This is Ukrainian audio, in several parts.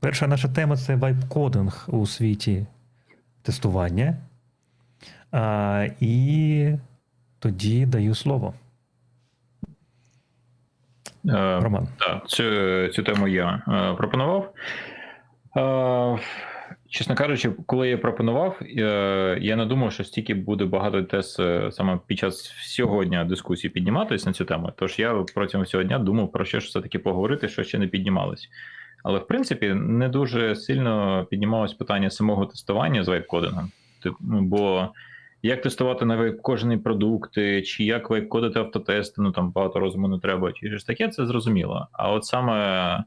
Перша наша тема це вайп-кодинг у світі тестування. А, і тоді даю слово. Е, Роман. Так, цю, цю тему я е, пропонував. Е, чесно кажучи, коли я пропонував, е, я не думав, що стільки буде багато тез е, саме під час всього дня дискусії підніматись на цю тему. Тож я протягом всього дня думав про що ж все-таки поговорити, що ще не піднімалось. Але в принципі не дуже сильно піднімалось питання самого тестування з вейп-кодингом. Тип- ну, Бо як тестувати на вейп кожний продукт, е, чи як вейп-кодити автотести, ну там багато розуму не треба, чи ж таке, це зрозуміло. А от саме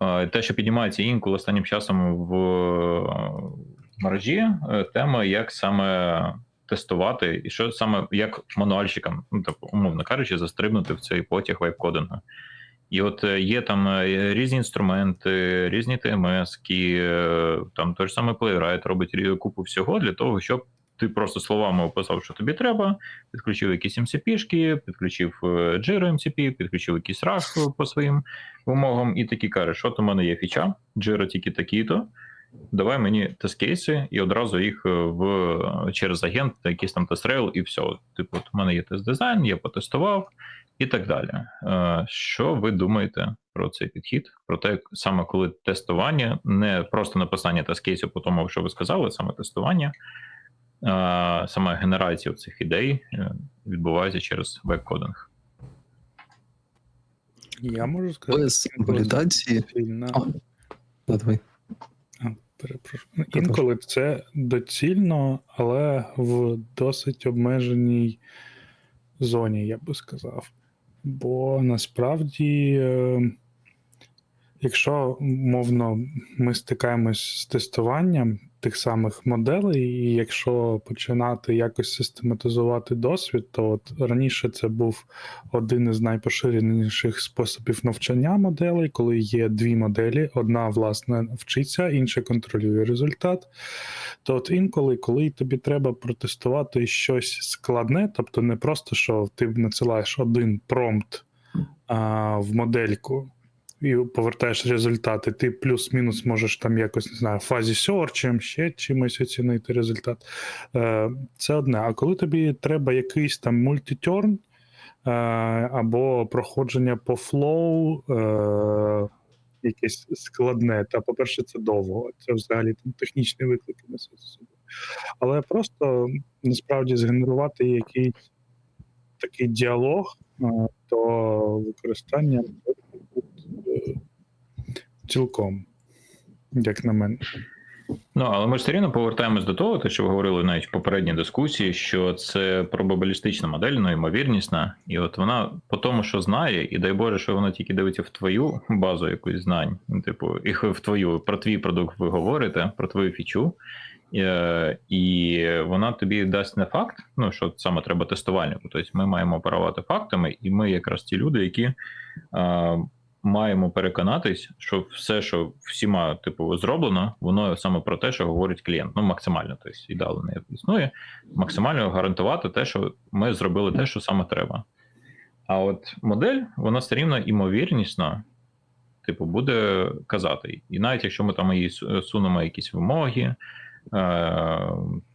е, те, що піднімається інколи останнім часом в мережі, е, тема, як саме тестувати, і що саме як мануальщикам, ну тобто, умовно кажучи, застрибнути в цей потяг вейп-кодингу. І от е, є там е, різні інструменти, різні ТМС, там той ж самий Playwright робить купу всього для того, щоб ти просто словами описав, що тобі треба, підключив якісь MCP-шки, підключив е, Jira MCP, підключив якийсь RAG по своїм вимогам, і такі кажеш, от у мене є фіча, Jira тільки такі-то. Давай мені тест-кейси і одразу їх е, в через агент, якийсь там тест-рейл, і все. Типу, от у мене є тест-дизайн, я потестував і так далі. Е, Що ви думаєте про цей підхід? Про те, саме коли тестування, не просто написання тест-кейсів по тому, що ви сказали, саме тестування, е, саме генерація цих ідей е, відбувається через веб-кодинг. Я можу сказати, Без валідації. доцільно- О. Да, давай. А, перепрошую. Ну, Інколи це доцільно, але в досить обмеженій зоні, я би сказав. Бо насправді, е, якщо мовно ми стикаємось з тестуванням тих самих моделей, і якщо починати якось систематизувати досвід, то от раніше це був один із найпоширеніших способів навчання моделей, коли є дві моделі: одна, власне, вчиться, інша контролює результат. То от інколи, коли тобі треба протестувати щось складне, тобто не просто що ти надсилаєш один промпт а, в модельку. І повертаєш результати, ти плюс-мінус можеш там якось не знаю, фазі сьорчем, ще чимось оцінити результат. Е, Це одне. А коли тобі треба якийсь там мультитерн, е, або проходження по флоу, е, якесь складне, та, по-перше, це довго. Це взагалі там технічні виклики несе за собою. Але просто насправді згенерувати якийсь такий діалог, то використання цілком, як на мене. Ну, але ми все рівно повертаємось до того, те, що ви говорили навіть в попередній дискусії, що це пробабилістична модель, ну, ймовірнісна, і от вона по тому, що знає, і дай Боже, що вона тільки дивиться в твою базу якусь знань, типу, і в твою про твій продукт ви говорите, про твою фічу, е, і вона тобі дасть не факт, ну що саме треба тестувальнику. Тобто ми маємо оперувати фактами, і ми якраз ті люди, які. Маємо переконатись, що все, що всіма типу зроблено, воно саме про те, що говорить клієнт. Ну максимально, тобто ідеально не існує, максимально гарантувати те, що ми зробили те, що саме треба. А от модель, вона все рівно імовірнісно, типу, буде казати. І навіть якщо ми там її сунемо якісь вимоги, е,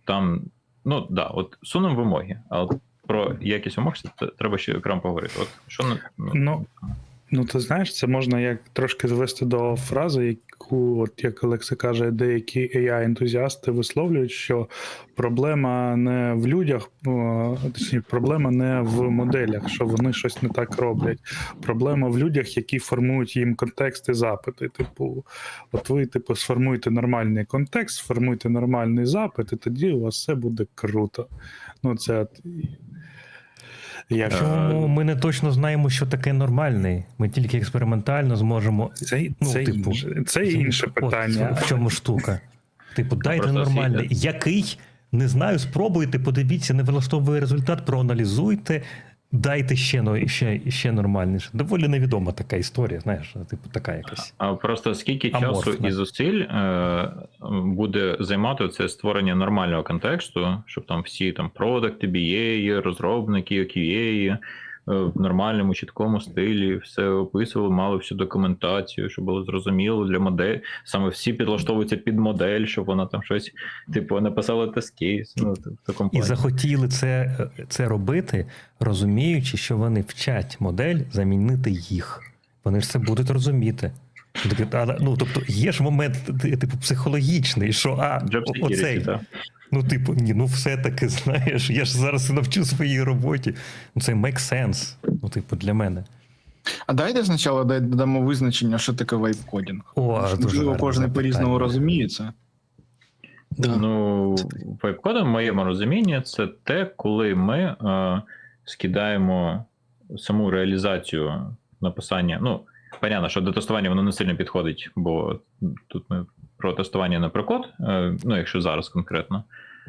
там, ну да, от сунемо вимоги, але про якість вимог треба ще окремо поговорити. От що Ну, Ну, ти знаєш, це можна як трошки звести до фрази, яку, от як Олекса каже, деякі AI-ентузіасти висловлюють, що проблема не в людях, точніше, проблема не в моделях, що вони щось не так роблять. Проблема в людях, які формують їм контексти запити. Типу, от ви, типу, сформуєте нормальний контекст, сформуєте нормальний запит, і тоді у вас все буде круто. Ну, це от, як Чому ми не точно знаємо, що таке нормальний. Ми тільки експериментально зможемо. це, Ну, це, типу, інше, це інше От питання. в чому штука. Типу, дайте нормальний. Який? Не знаю, спробуйте, подивіться, не влаштовує результат, проаналізуйте, дайте ще, ну, ще, ще нормальніше. Доволі невідома така історія, знаєш, типу, така якась. А просто скільки Аморфна. часу і зусиль е, буде займати це створення нормального контексту, щоб там всі там продакти, BA, розробники, QA, в нормальному, чіткому стилі, все описували, мали всю документацію, щоб було зрозуміло для модель. Саме всі підлаштовуються під модель, щоб вона там щось, типу, написала тест-кейс. Ну, в І захотіли це, це робити, розуміючи, що вони вчать модель замінити їх. Вони ж це будуть розуміти. Ну, тобто, є ж момент, типу, психологічний, що а, Job security, оцей. Ну, типу, ні, ну все-таки, знаєш, я ж зараз навчу своїй роботі. Ну, це make sense, ну, типу, для мене. А дайте спочатку додамо визначення, що таке вейп-кодінг. Можливо, кожен по-різному розуміє це. Да. Ну, веб-кодом, в моєму розумінні, це те, коли ми е, скидаємо саму реалізацію написання. Ну, понятно, що до тестування воно не сильно підходить, бо тут ми про тестування не про код, е, ну, якщо зараз конкретно.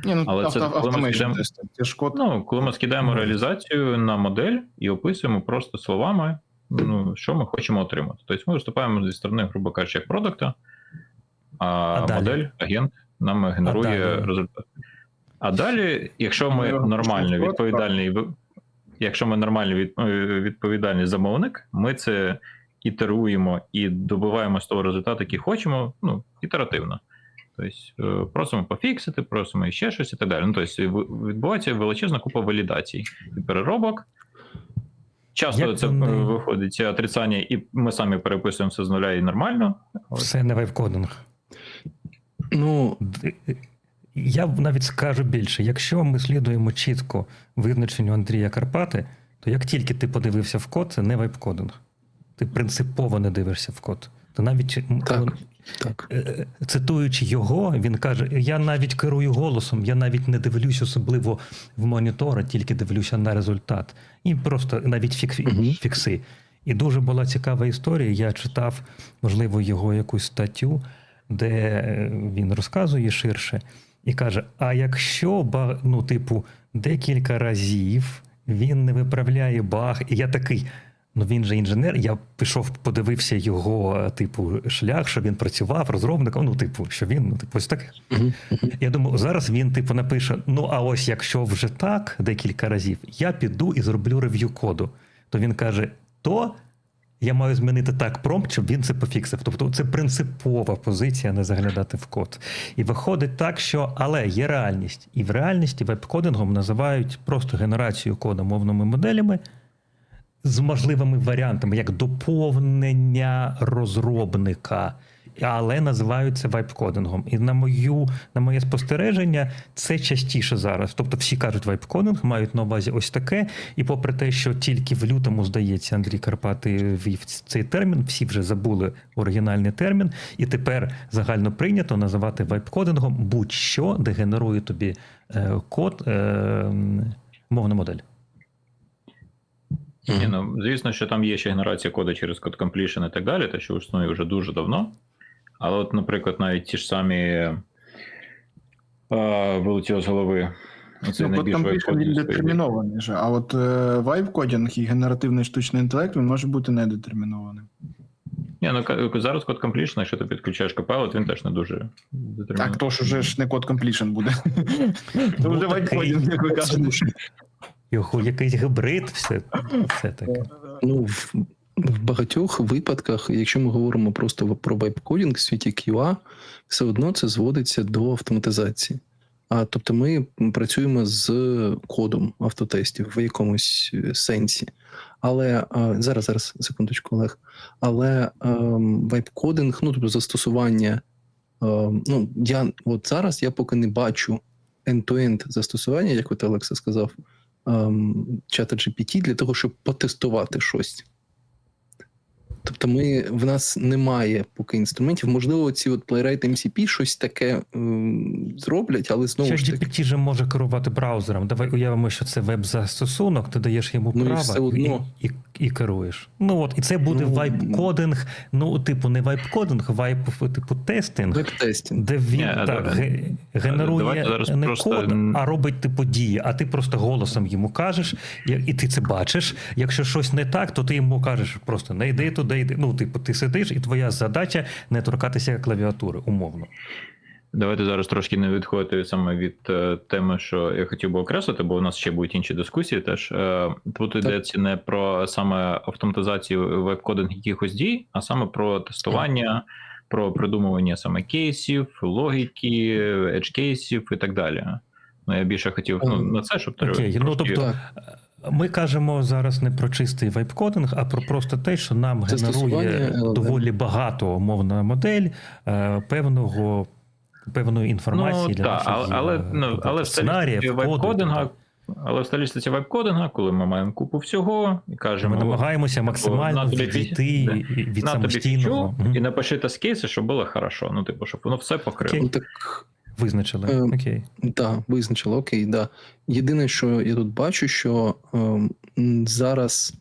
Ні, ну Але це коли ми скидаємо-. Ну, коли ми скидаємо реалізацію на модель і описуємо просто словами, ну, що ми хочемо отримати. Тобто ми виступаємо зі сторони, грубо кажучи, як продукта, а, А далі? модель, агент нам генерує далі? результат. А далі, якщо ми нормальний, відповідальний, якщо ми нормальний від- е, відповідальний замовник, ми це ітеруємо і добиваємося того результату, який хочемо, ну, ітеративно. Тобто е, просимо пофіксити, просимо ще щось і так далі. Ну, тобто відбувається величезна купа валідацій і переробок. Часто Як це вони- е, виходить отрицання, і ми самі переписуємо все з нуля і нормально. Все не вейвкодинг. Ну, Я навіть скажу більше: якщо ми слідуємо чітко визначенню Андрія Карпати, то як тільки ти подивився в код, це не вейп-кодинг. Ти принципово не дивишся в код. Ти навіть Так. так. е, цитуючи його, він каже: Я навіть керую голосом, я навіть не дивлюсь особливо в монітор, а тільки дивлюся на результат. І просто навіть фік- Мгм. фікси. І дуже була цікава історія. Я читав, можливо, його якусь статтю, де е, він розказує ширше і каже: А якщо ну, типу, декілька разів він не виправляє баг, і я такий. Ну він же інженер. Я пішов, подивився його, е, типу, шлях, що він працював розробником. Ну, типу, що він, ну, типу, ось таке. Я думаю, зараз він типу напише: ну, а ось якщо вже так декілька разів, я піду і зроблю рев'ю коду. То він каже: то я маю змінити так промпт, щоб він це пофіксив. Тобто це принципова позиція не заглядати в код. І виходить так, що але є реальність. І в реальності веб-кодингом називають просто генерацію коду мовними моделями. З можливими варіантами, як доповнення розробника, але називають це вайп-кодингом. І на мою на моє спостереження, це частіше зараз. Тобто всі кажуть вайп-кодинг, мають на увазі ось таке. І попри те, що тільки в лютому, здається, Андрій Карпати ввів цей термін, всі вже забули оригінальний термін, і тепер загально прийнято називати вайп-кодингом будь-що, де генерує тобі е, код, е, мовна модель. Ні, ну, звісно, що там є ще генерація коду через код completion і так далі, те, що існує вже дуже давно. Але, от, наприклад, навіть ті ж самі е, вилетіло з голови. Оцей Ну, completion він детермінований же. А от е, вайп-кодінг і генеративний штучний інтелект він може бути недетермінованим. Ні, ну зараз код completion, якщо ти підключаєш Copilot, він теж не дуже детермінований. Так, то ж уже ж не код completion буде. То вже такий. вайп-кодінг, як ви кажете. Його якийсь гибрид, все, все таке. Ну, в, в багатьох випадках, якщо ми говоримо просто про веб-кодінг в світі QA, все одно це зводиться до автоматизації. А тобто ми працюємо з кодом автотестів в якомусь е, сенсі. Але а, зараз, зараз, секундочку, Олег. Але ем, веб-кодинг, ну тобто застосування. ем, ну, я от зараз я поки не бачу end-to-end застосування, як от Олекса сказав, чата GPT для того, щоб потестувати щось. Тобто, ми, в нас немає поки інструментів. Можливо, ці от Playwright MCP щось таке ем, зроблять, але знову Ще ж таки, GPT же може керувати браузером. Давай уявимо, що це веб-застосунок, ти даєш йому Ну, і все одно. і, і, і керуєш. Ну от, і це буде Ну, вайп-кодинг. Ну, типу, не вайп-кодинг, вайп, типу, тестинг. веб-тестінг. Де він Ні, так, давай- генерує давайте не просто, код, а робить типу дії, а ти просто голосом йому кажеш, і ти це бачиш. Якщо щось не так, то ти йому кажеш просто не йди туди, йди. Ну, типу, ти сидиш, і твоя задача не торкатися клавіатури, умовно. Давайте зараз трошки не відходити саме від е, теми, що я хотів би окреслити, бо у нас ще будуть інші дискусії. Теж е, тут йдеться не про саме автоматизацію веб-кодинг якихось дій, а саме про тестування, про придумування саме кейсів, логіки, edge кейсів і так далі. Ну я більше хотів ну, Ем, на це, щоб окей, ну, тобто, Так, Ми кажемо зараз не про чистий вайп-кодинг, а про просто те, що нам Застосування генерує доволі багато мовна модель е, певного. Певної інформації ну, для та, наших але, ну, але в сценаріїв, так веб-кодинга, але в стилістиці веб-кодинга, коли ми маємо купу всього і кажемо, Ми намагаємося максимально на тобі відійти да. від на тобі самостійного. фічу і напиши тест кейси, щоб було хорошо. Ну, типу, щоб воно все покрило. ну так Визначили. Ем, Окей. Да, визначило, окей, да. Єдине, що я тут бачу, що м, зараз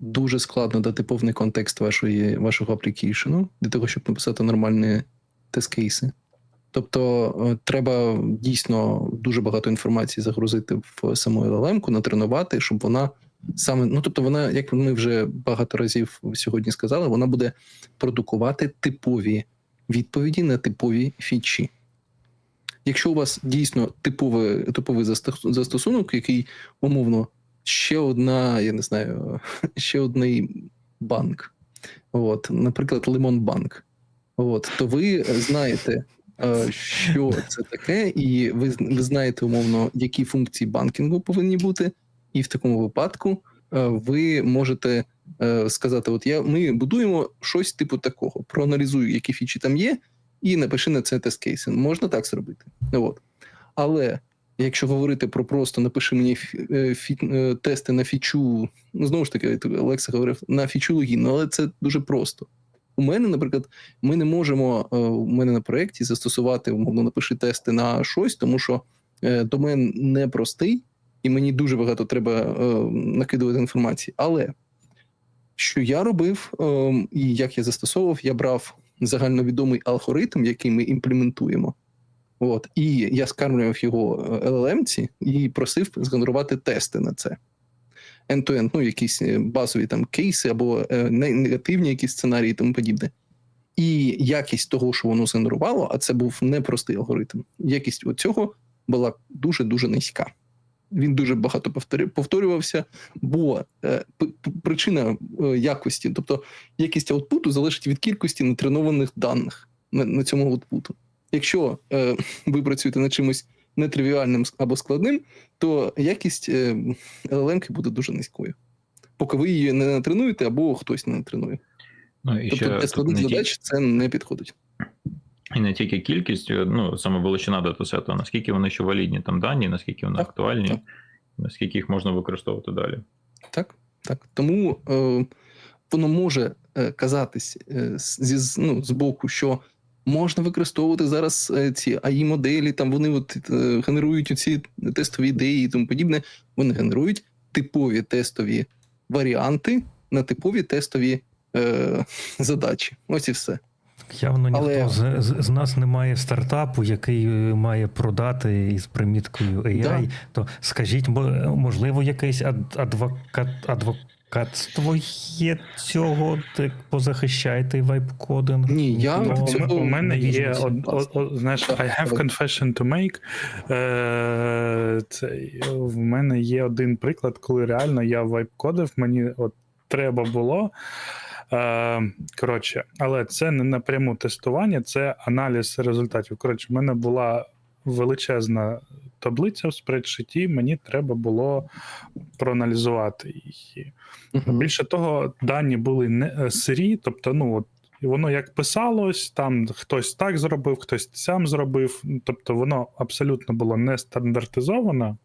дуже складно дати повний контекст вашої, вашого аплікейшену для того, щоб написати нормальні тест-кейси. Тобто е, треба дійсно дуже багато інформації загрузити в саму LLM, натренувати, щоб вона саме, ну тобто, вона, як ми вже багато разів сьогодні сказали, вона буде продукувати типові відповіді на типові фічі. Якщо у вас дійсно типовий, типовий застосунок, який умовно ще одна, я не знаю, ще одний банк, от, наприклад, Лимонбанк, от, то ви знаєте, що це таке, і ви, ви знаєте умовно, які функції банкінгу повинні бути, і в такому випадку е, ви можете е, сказати: от я ми будуємо щось типу такого, проаналізую, які фічі там є, і напиши на це тест-кейси. Можна так зробити. От. Але якщо говорити про просто напиши мені фі- е, е, тести на фічу, ну знову ж таки, Олекса говорив на фічу логін, але це дуже просто. У мене, наприклад, ми не можемо е, у мене на проєкті застосувати, умовно, напиши тести на щось, тому що е, домен непростий, і мені дуже багато треба е, накидувати інформації. Але що я робив і як я застосовував, я брав загальновідомий алгоритм, який ми імплементуємо. От, і я скармлював його LLM-ці і просив згенерувати тести на це. End-to-end, ну, якісь е, базові там кейси або е, негативні якісь сценарії і тому подібне. І якість того, що воно згенерувало, а це був непростий алгоритм. Якість цього була дуже-дуже низька. Він дуже багато повторювався, бо е, причина е, якості, тобто якість аутпуту залежить від кількості натренованих даних на, на цьому аутпуту. Якщо е, ви працюєте над чимось нетривіальним або складним, то якість е, LLM буде дуже низькою. Поки ви її не натренуєте, або хтось не натренує. Ну, і Тобто для складних задач це не підходить. і не тільки кількість, е, ну саме величина датасету, наскільки вони ще валідні там дані, наскільки вони Так, актуальні, так. наскільки їх можна використовувати далі. Так, так. Тому е, воно може е, казатись е, зі, ну, з боку, що можна використовувати зараз е, ці AI моделі, там вони от, е, генерують ці тестові ідеї і тому подібне. Вони генерують типові тестові варіанти на типові тестові е, задачі. Ось і все. Явно ніхто Але- з, з, з нас не має стартапу, який е, має продати із приміткою AI. Да. То скажіть, мо- можливо, якесь ад- адвокат, адвокатство є цього, так позахищайте вайп-кодинг? Ні, я Ну, в У мене не є од, од, од- знаєш, I have confession to make. Е, цей, в мене є один приклад, коли реально я вайп-кодив, мені от треба було. Е, коротше, але це не напряму тестування, це аналіз результатів. Коротше, в мене була величезна таблиця в спредшиті, мені треба було проаналізувати її. Мгм. Більше того, дані були не е, сирі, тобто, ну от. І воно як писалось, там хтось так зробив, хтось сам зробив. Тобто воно абсолютно було не стандартизовано,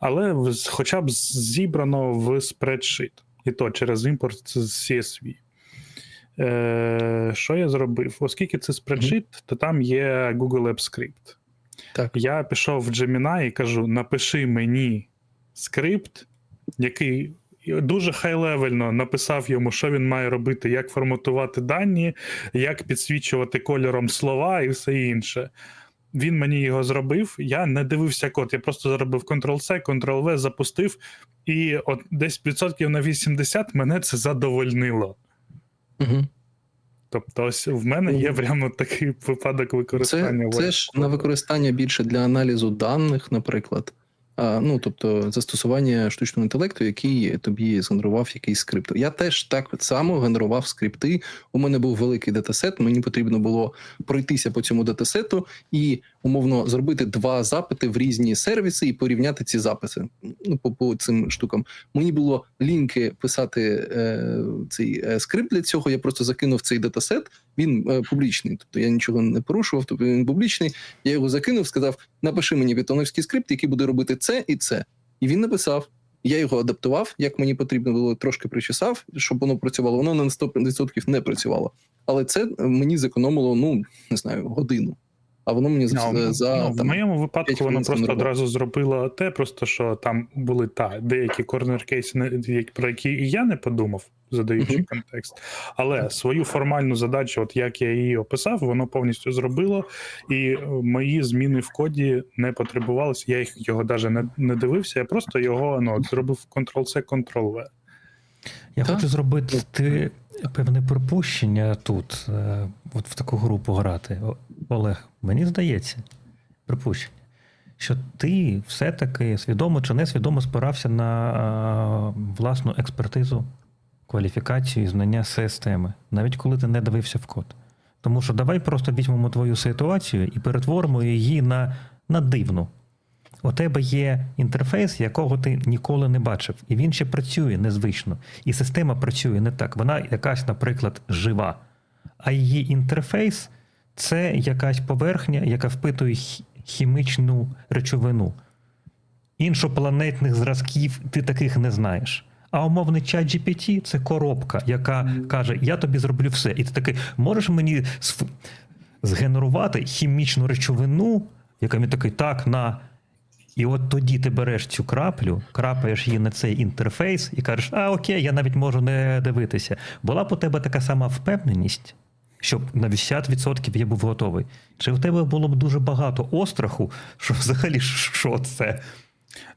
але хоча б зібрано в спредшит. І то через імпорт з CSV. Е, що я зробив? Оскільки це спредшит, то там є Google App Script. Так. Я пішов в Gemini і кажу: напиши мені скрипт, який дуже хай-левельно написав йому, що він має робити, як форматувати дані, як підсвічувати кольором слова і все інше. Він мені його зробив. Я не дивився код, я просто зробив Ctrl-C, Ctrl-V, запустив, і от десь відсотків на 80 мене це задовольнило. Мгм. Тобто, ось в мене є прямо такий випадок використання. Це, це ж на використання більше для аналізу даних, наприклад. А, ну, тобто застосування штучного інтелекту, який тобі згенерував якийсь скрипт. Я теж так само генерував скрипти. У мене був великий датасет. Мені потрібно було пройтися по цьому датасету і умовно зробити два запити в різні сервіси і порівняти ці записи. Ну, по, по цим штукам. Мені було лінки писати е, цей е, скрипт для цього. Я просто закинув цей датасет. Він е, публічний, тобто я нічого не порушував. Тобто він публічний. Я його закинув, сказав: напиши мені питоновський скрипт, який буде робити це і це. І він написав. Я його адаптував, як мені потрібно було, трошки причесав, щоб воно працювало. Воно на 100% не працювало. Але це мені зекономило, ну не знаю, годину. А воно мені за, Ну, за ну, в моєму випадку воно просто одразу зробило те, просто що там були та деякі корнер-кейси, про які і я не подумав, задаючи Мгм. контекст. Але свою формальну задачу, от як я її описав, воно повністю зробило, і е, мої зміни в коді не потребувалися. Я їх його навіть не, не дивився, я просто його ну, от зробив Ctrl-C, Ctrl-V. Я Так. хочу зробити ти певне припущення тут, е, от в таку групу грати. Олег, мені здається, припущення, що ти все-таки свідомо чи несвідомо спирався на е, власну експертизу, кваліфікацію і знання системи, навіть коли ти не дивився в код. Тому що давай просто візьмемо твою ситуацію і перетворимо її на, на дивну. У тебе є інтерфейс, якого ти ніколи не бачив, і він ще працює незвично. І система працює не так. Вона якась, наприклад, жива. А її інтерфейс це якась поверхня, яка впитує хімічну речовину. Іншопланетних зразків ти таких не знаєш. А умовний чат GPT – це коробка, яка каже: Я тобі зроблю все. І ти такий, можеш мені сф- згенерувати хімічну речовину, яка мені такий, так, на. І от тоді ти береш цю краплю, крапаєш її на цей інтерфейс і кажеш, а окей, я навіть можу не дивитися. Була б у тебе така сама впевненість, щоб на 80% я був готовий. Чи в тебе було б дуже багато остраху, що взагалі що це?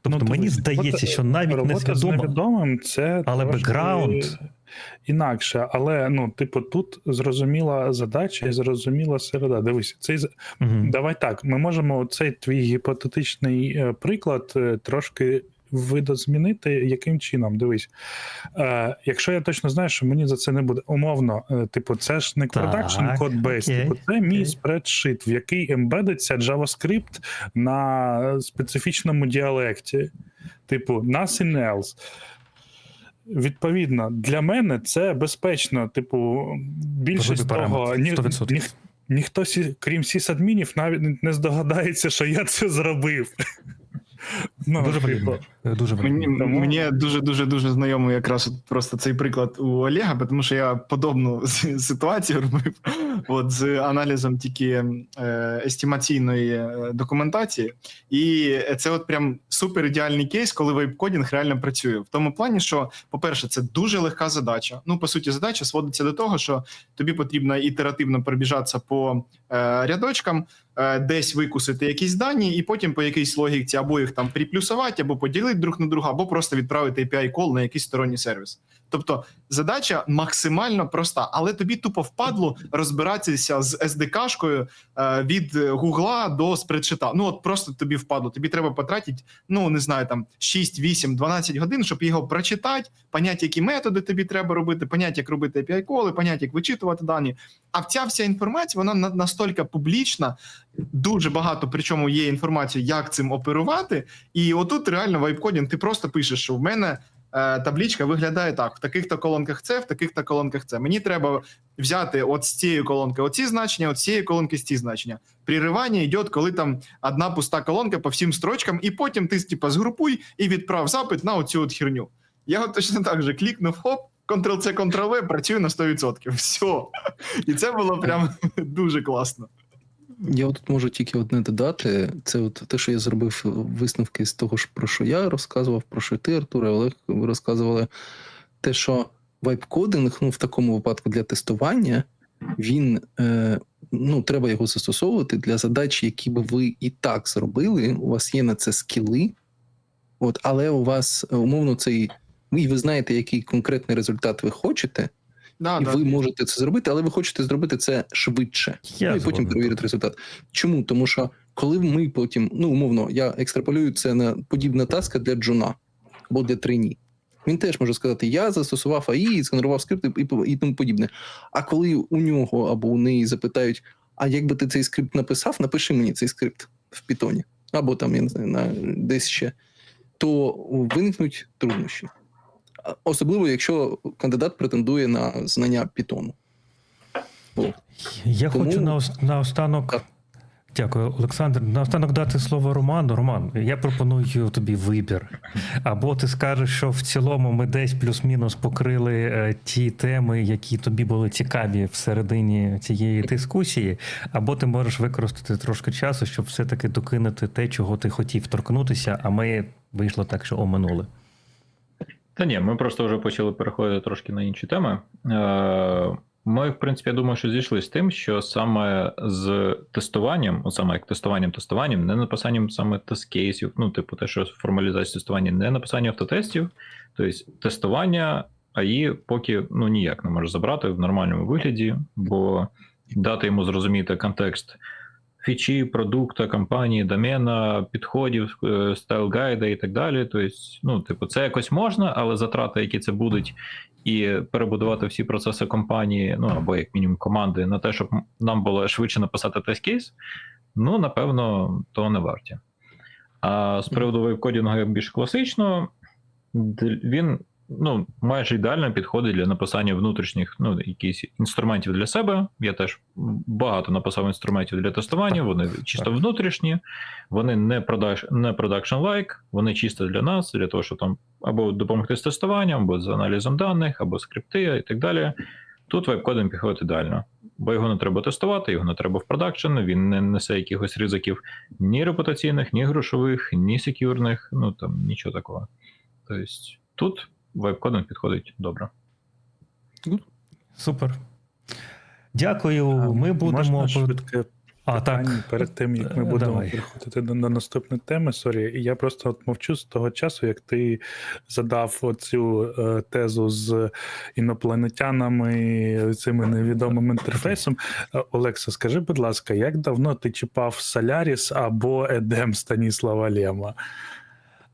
Тобто Ну, мені здається, що навіть Робота з несвідомо. невідомим це Але бекграунд. інакше. Але ну, типу, тут зрозуміла задача і зрозуміла середа. Дивись, цей з- Мгм. давай так. Ми можемо цей твій гіпотетичний е, приклад е, трошки видозмінити. Яким чином? Дивись, е, якщо я точно знаю, що мені за це не буде умовно, е, типу, це ж не продакшн код бейс, типу, це мій спредшит, в який ембедиться JavaScript на специфічному діалекті, типу nothing else. Відповідно, для мене це безпечно. Типу, більшість того, ні, ні, ніхто, крім сісадмінів, навіть не здогадається, що я це зробив. Ну, Дуже типу. Дуже Мені. Тому- мені дуже дуже дуже знайомий якраз от просто цей приклад у Олега, тому що я подобну ситуацію робив от, з аналізом тільки е, естімаційної е, документації. І це от прям супер ідеальний кейс, коли вейбкодінг реально працює. В тому плані, що, по-перше, це дуже легка задача. Ну, по суті, задача сводиться до того, що тобі потрібно ітеративно пробіжатися по е, рядочкам, е, десь викусити якісь дані, і потім по якійсь логіці або їх там приплюсувати, або поділити друг на друга, або просто відправити API call на якийсь сторонній сервіс. Тобто задача максимально проста, але тобі тупо впадло розбиратися з SDK-шкою е, від Гугла до спредшита. Ну от просто тобі впадло. Тобі треба потратити, ну не знаю, там 6, 8, 12 годин, щоб його прочитати, поняти, які методи тобі треба робити, поняти, як робити API коли, поняти, як вичитувати дані. А ця вся інформація, вона на- настільки публічна, дуже багато, причому є інформація, як цим оперувати. І отут реально вайпкодінг, ти просто пишеш, що в мене е, табличка виглядає так: в таких-то колонках це, в таких-то колонках це. Мені треба взяти от з цієї колонки оці значення, от з цієї колонки ці значення. Прерывання йде, коли там одна пуста колонка по всім строчкам, і потім ти типа згрупуй і відправ запит на оцю от херню. Я от точно так же клікнув, хоп. Ctrl-C, Ctrl-V, працює на 100%. Все. І це було прям дуже класно. Я тут можу тільки одне додати. Це от те, що я зробив висновки з того, про що я розказував, про що ти, Артур, Олег, ви розказували. Те, що вайп-кодинг, ну в такому випадку для тестування, він е, ну, треба його застосовувати для задач, які би ви і так зробили. У вас є на це скіли, от, але у вас умовно цей. І ви знаєте, який конкретний результат ви хочете, Да, і да. ви можете це зробити, але ви хочете зробити це швидше. Я ну, і потім перевірити результат. Чому? Тому що коли ми потім, ну умовно, я екстраполюю це на подібна таска для джуна або для трейні. Він теж може сказати: я застосував АІ, згенерував скрипти і, по- і тому подібне. А коли у нього або у неї запитають: а як би ти цей скрипт написав, напиши мені цей скрипт в Python, або там я не знаю, на десь ще, то виникнуть труднощі. Особливо, якщо кандидат претендує на знання Python. Я Тому- хочу наос- наостанок. Так. Дякую, Олександр. Наостанок дати слово Роману. Роман, я пропоную тобі вибір. Або ти скажеш, що в цілому ми десь плюс-мінус покрили е, ті теми, які тобі були цікаві всередині цієї дискусії, або ти можеш використати трошки часу, щоб все-таки докинути те, чого ти хотів торкнутися, а ми вийшло так, що оминули. Та ні, ми просто вже почали переходити трошки на інші теми. Е, Ми, в принципі, я думаю, що зійшли з тим, що саме з тестуванням, саме як тестуванням, тестуванням, не написанням саме тест-кейсів, ну, типу, те, що формалізація тестування, не написання автотестів, тобто тестування АІ поки ну, ніяк не може забрати в нормальному вигляді, бо дати йому зрозуміти контекст фічі, продукта, компанії, домена, підходів, е, стайл гайда і так далі. Тобто, ну, типу, це якось можна, але затрати, які це будуть, і перебудувати всі процеси компанії, ну або як мінімум команди, на те, щоб нам було швидше написати тест кейс, ну напевно, то не варті. А з приводу вейвкодінгу як більш класично, він ну, майже ідеально підходить для написання внутрішніх ну, якихось інструментів для себе. Я теж багато написав інструментів для тестування, Так, вони чисто внутрішні, вони не продакш, не production-like, вони чисто для нас, для того, щоб там або допомогти з тестуванням, або з аналізом даних, або скрипти і так далі. Тут веб-кодинг підходить ідеально, бо його не треба тестувати, його не треба в продакшн, він не несе якихось ризиків ні репутаційних, ні грошових, ні секюрних, ну там нічого такого. Тобто тут веб-кодинг підходить добре. Супер. Дякую. Ми будемо. Можна швидке А, так. питання перед тим, як ми Е, будемо давай. переходити до, до наступної теми. Сорі, І я просто от мовчу з того часу, як ти задав оцю е, тезу з інопланетянами, цими невідомим інтерфейсом. Е, Олекса, скажи, будь ласка, як давно ти чіпав Соляріс або Едем Станіслава Лема?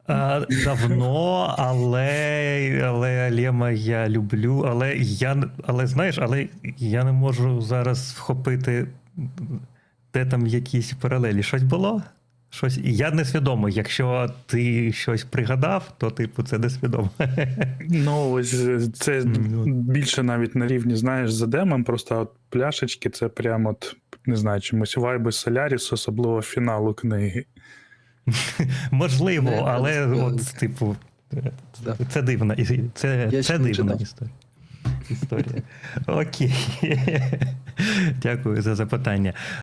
А, давно, але, але Лема я люблю. Але я але знаєш, але я не можу зараз вхопити, де там якісь паралелі. Щось було? Щось. Я несвідомо. Якщо ти щось пригадав, то типу це несвідомо. Ну, ось е, це Ну. більше навіть на рівні, знаєш, з Едемом, просто от пляшечки це прямо от, не знаю, чомусь вайби Соляріс, особливо фіналу книги. Можливо, Не, але не от, типу, Да. це дивна це, Я це дивна історія. Історія. Окей. Дякую за запитання.